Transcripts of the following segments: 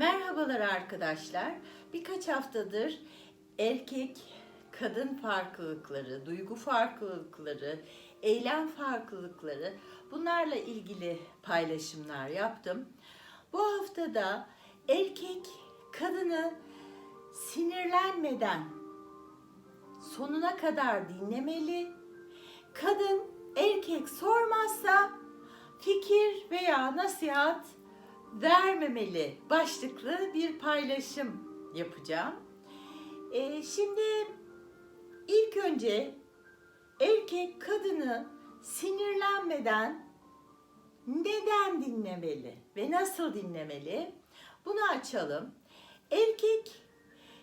Merhabalar arkadaşlar. Birkaç haftadır erkek kadın farklılıkları, duygu farklılıkları, eylem farklılıkları bunlarla ilgili paylaşımlar yaptım. Bu haftada erkek kadını sinirlenmeden sonuna kadar dinlemeli. Kadın erkek sormazsa fikir veya nasihat vermemeli başlıklı bir paylaşım yapacağım. Ee, şimdi ilk önce erkek kadını sinirlenmeden neden dinlemeli ve nasıl dinlemeli? Bunu açalım. Erkek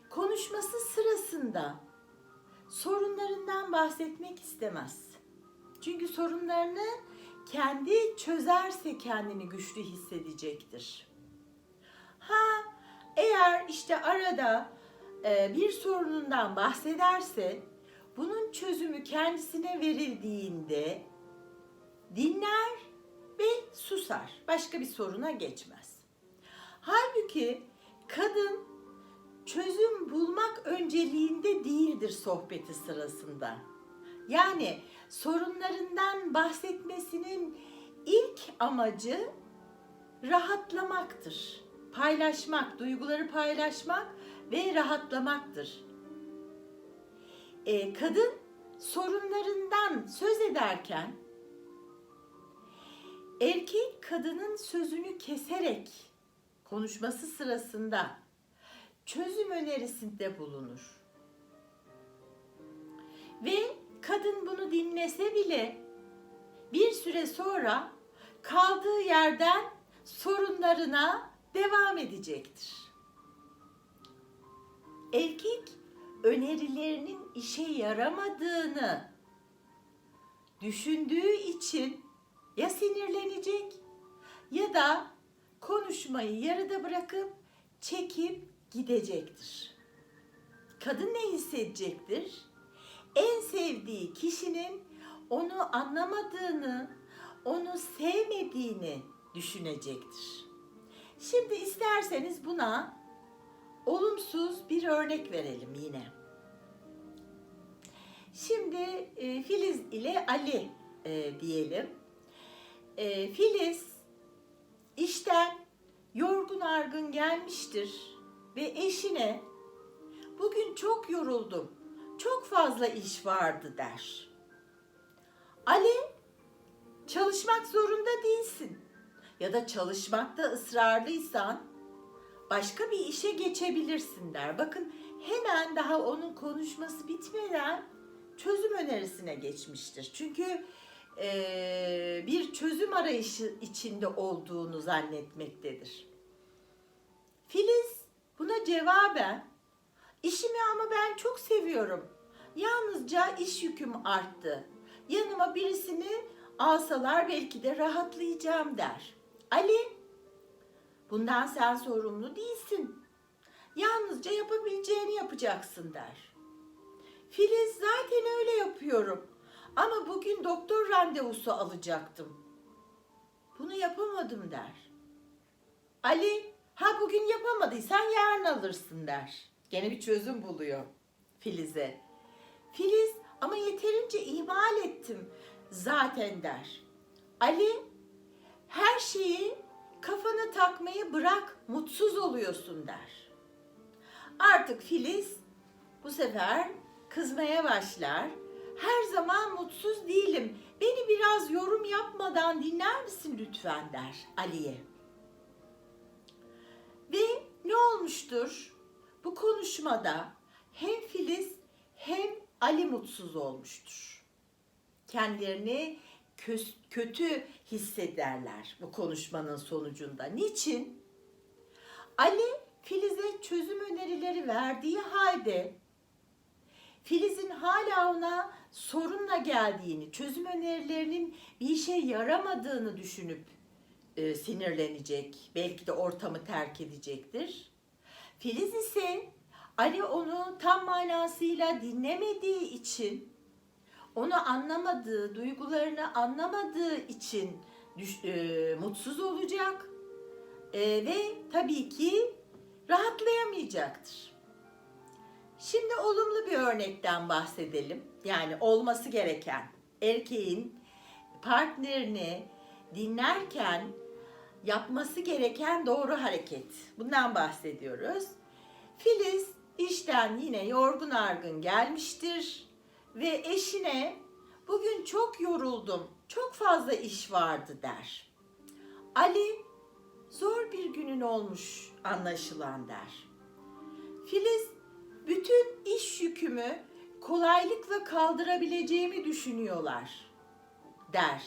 konuşması sırasında sorunlarından bahsetmek istemez. Çünkü sorunlarını kendi çözerse kendini güçlü hissedecektir. Ha eğer işte arada e, bir sorunundan bahsederse bunun çözümü kendisine verildiğinde dinler ve susar. Başka bir soruna geçmez. Halbuki kadın çözüm bulmak önceliğinde değildir sohbeti sırasında. Yani sorunlarından bahsetmesinin ilk amacı rahatlamaktır. Paylaşmak, duyguları paylaşmak ve rahatlamaktır. Ee, kadın sorunlarından söz ederken erkek kadının sözünü keserek konuşması sırasında çözüm önerisinde bulunur. Ve kadın bunu dinlese bile bir süre sonra kaldığı yerden sorunlarına devam edecektir. Erkek önerilerinin işe yaramadığını düşündüğü için ya sinirlenecek ya da konuşmayı yarıda bırakıp çekip gidecektir. Kadın ne hissedecektir? Sevdiği kişinin onu anlamadığını, onu sevmediğini düşünecektir. Şimdi isterseniz buna olumsuz bir örnek verelim yine. Şimdi e, Filiz ile Ali e, diyelim. E, Filiz işten yorgun argın gelmiştir ve eşine bugün çok yoruldum, çok fazla iş vardı der. Ali çalışmak zorunda değilsin ya da çalışmakta ısrarlıysan başka bir işe geçebilirsin der. Bakın hemen daha onun konuşması bitmeden çözüm önerisine geçmiştir. Çünkü eee, bir çözüm arayışı içinde olduğunu zannetmektedir. Filiz buna cevaben işimi ama ben çok seviyorum. Yalnızca iş yüküm arttı. Yanıma birisini alsalar belki de rahatlayacağım der. Ali bundan sen sorumlu değilsin. Yalnızca yapabileceğini yapacaksın der. Filiz zaten öyle yapıyorum. Ama bugün doktor randevusu alacaktım. Bunu yapamadım der. Ali, ha bugün yapamadıysan yarın alırsın der. Gene bir çözüm buluyor Filiz'e. Filiz, ama yeterince ihmal ettim zaten der. Ali, her şeyi kafana takmayı bırak, mutsuz oluyorsun der. Artık Filiz bu sefer kızmaya başlar. Her zaman mutsuz değilim. Beni biraz yorum yapmadan dinler misin lütfen der Ali'ye. Ve ne olmuştur? Bu konuşmada hem Filiz hem Ali mutsuz olmuştur. Kendilerini kö- kötü hissederler bu konuşmanın sonucunda. Niçin? Ali Filiz'e çözüm önerileri verdiği halde Filiz'in hala ona sorunla geldiğini, çözüm önerilerinin bir işe yaramadığını düşünüp e, sinirlenecek, belki de ortamı terk edecektir. Filiz ise Ali onu tam manasıyla dinlemediği için, onu anlamadığı, duygularını anlamadığı için düş- e, mutsuz olacak E, ve tabii ki rahatlayamayacaktır. Şimdi olumlu bir örnekten bahsedelim. Yani olması gereken erkeğin partnerini dinlerken yapması gereken doğru hareket. Bundan bahsediyoruz. Filiz işten yine yorgun argın gelmiştir ve eşine bugün çok yoruldum, çok fazla iş vardı der. Ali zor bir günün olmuş anlaşılan der. Filiz bütün iş yükümü kolaylıkla kaldırabileceğimi düşünüyorlar der.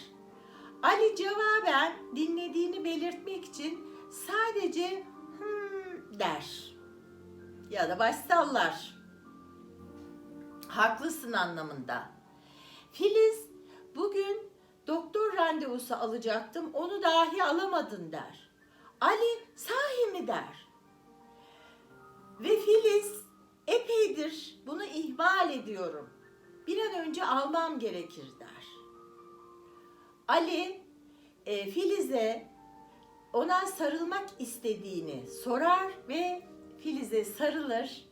Ali cevaben dinlediğini belirtmek için sadece hmm der. Ya da baş sallar. Haklısın anlamında. Filiz bugün doktor randevusu alacaktım onu dahi alamadın der. Ali sahi mi der. Ve Filiz epeydir bunu ihmal ediyorum. Bir an önce almam gerekir der. Ali e, Filiz'e ona sarılmak istediğini sorar ve Filiz'e sarılır.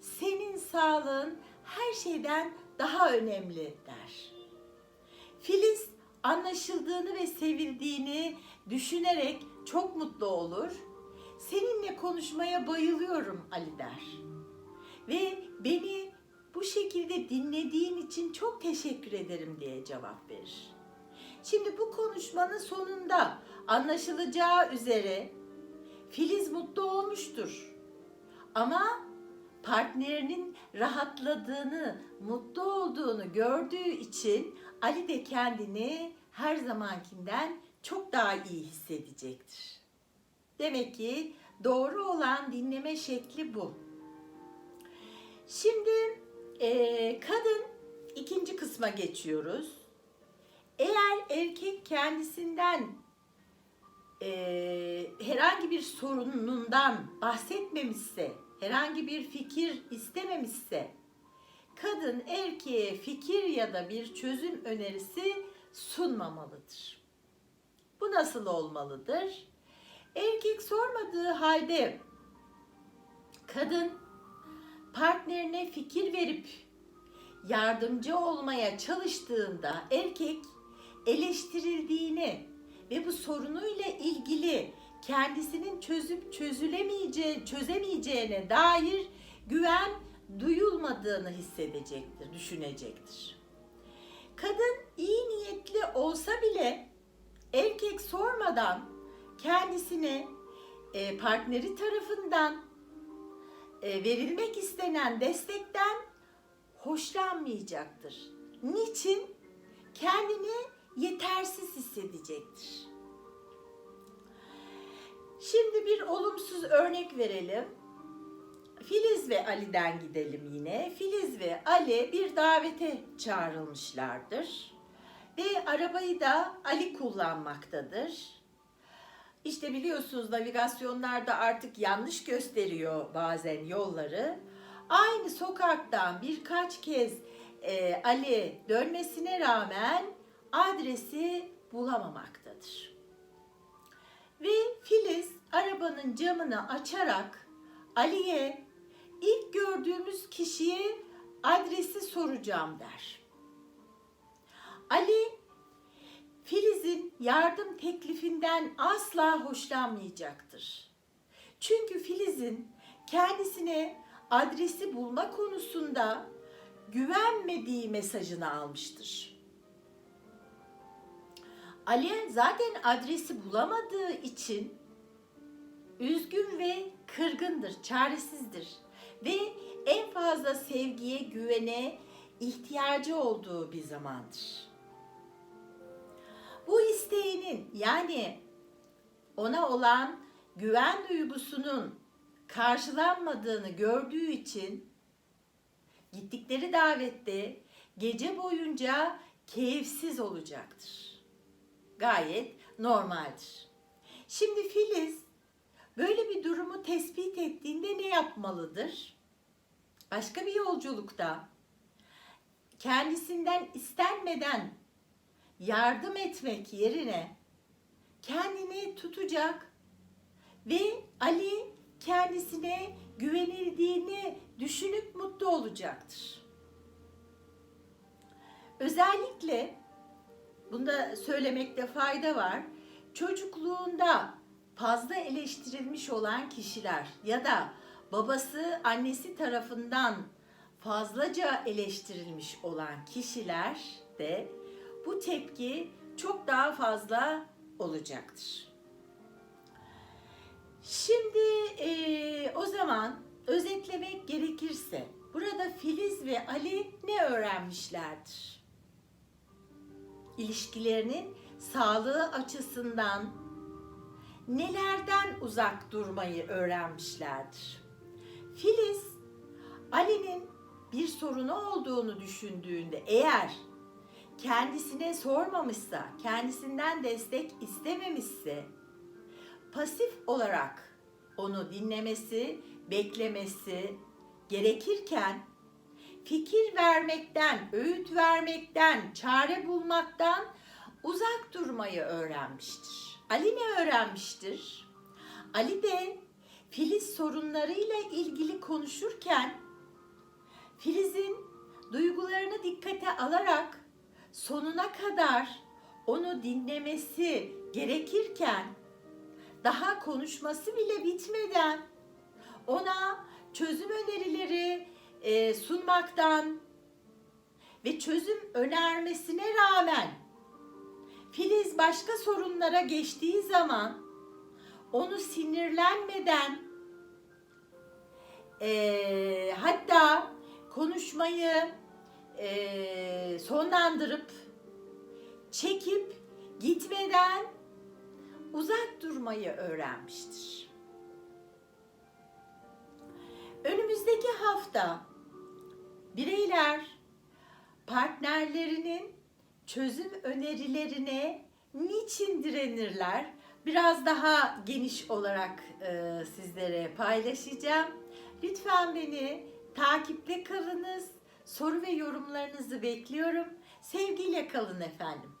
Senin sağlığın her şeyden daha önemli der. Filiz anlaşıldığını ve sevildiğini düşünerek çok mutlu olur. Seninle konuşmaya bayılıyorum Ali der. Ve beni bu şekilde dinlediğin için çok teşekkür ederim diye cevap verir. Şimdi bu konuşmanın sonunda anlaşılacağı üzere Filiz mutlu olmuştur. Ama partnerinin rahatladığını, mutlu olduğunu gördüğü için Ali de kendini her zamankinden çok daha iyi hissedecektir. Demek ki doğru olan dinleme şekli bu. Şimdi e, kadın ikinci kısma geçiyoruz. Eğer erkek kendisinden e, herhangi bir sorunundan bahsetmemişse, herhangi bir fikir istememişse, kadın erkeğe fikir ya da bir çözüm önerisi sunmamalıdır. Bu nasıl olmalıdır? Erkek sormadığı halde kadın partnerine fikir verip yardımcı olmaya çalıştığında erkek eleştirildiğini ve bu sorunuyla ilgili kendisinin çözüp çözülemeyeceği, çözemeyeceğine dair güven duyulmadığını hissedecektir, düşünecektir. Kadın iyi niyetli olsa bile erkek sormadan kendisine e, partneri tarafından e, verilmek istenen destekten hoşlanmayacaktır. Niçin? Kendini yetersiz hissedecektir. Şimdi bir olumsuz örnek verelim. Filiz ve Ali'den gidelim yine. Filiz ve Ali bir davete çağrılmışlardır. Ve arabayı da Ali kullanmaktadır. İşte biliyorsunuz navigasyonlarda artık yanlış gösteriyor bazen yolları. Aynı sokaktan birkaç kez e, Ali dönmesine rağmen adresi bulamamaktadır. Ve Filiz arabanın camını açarak Ali'ye ilk gördüğümüz kişiye adresi soracağım der. Ali Filiz'in yardım teklifinden asla hoşlanmayacaktır. Çünkü Filiz'in kendisine adresi bulma konusunda güvenmediği mesajını almıştır. Ali zaten adresi bulamadığı için üzgün ve kırgındır, çaresizdir ve en fazla sevgiye, güvene ihtiyacı olduğu bir zamandır. Bu isteğinin yani ona olan güven duygusunun karşılanmadığını gördüğü için gittikleri davette gece boyunca keyifsiz olacaktır. Gayet normaldir. Şimdi durumu tespit ettiğinde ne yapmalıdır? Başka bir yolculukta kendisinden istenmeden yardım etmek yerine kendini tutacak ve Ali kendisine güvenildiğini düşünüp mutlu olacaktır. Özellikle bunda söylemekte fayda var. Çocukluğunda fazla eleştirilmiş olan kişiler ya da babası annesi tarafından fazlaca eleştirilmiş olan kişiler de bu tepki çok daha fazla olacaktır. Şimdi eee, o zaman özetlemek gerekirse burada Filiz ve Ali ne öğrenmişlerdir? İlişkilerinin sağlığı açısından nelerden uzak durmayı öğrenmişlerdir? Filiz Ali'nin bir sorunu olduğunu düşündüğünde eğer kendisine sormamışsa, kendisinden destek istememişse pasif olarak onu dinlemesi, beklemesi gerekirken fikir vermekten, öğüt vermekten, çare bulmaktan uzak durmayı öğrenmiştir. Ali ne öğrenmiştir? Ali de Filiz sorunlarıyla ilgili konuşurken Filiz'in duygularını dikkate alarak sonuna kadar onu dinlemesi gerekirken daha konuşması bile bitmeden ona çözüm önerileri e, sunmaktan ve çözüm önermesine rağmen başka sorunlara geçtiği zaman onu sinirlenmeden e, hatta konuşmayı e, sonlandırıp çekip gitmeden uzak durmayı öğrenmiştir. Önümüzdeki hafta bireyler partnerlerinin çözüm önerilerine niçin direnirler? Biraz daha geniş olarak e, sizlere paylaşacağım. Lütfen beni takipte kalınız. Soru ve yorumlarınızı bekliyorum. Sevgiyle kalın efendim.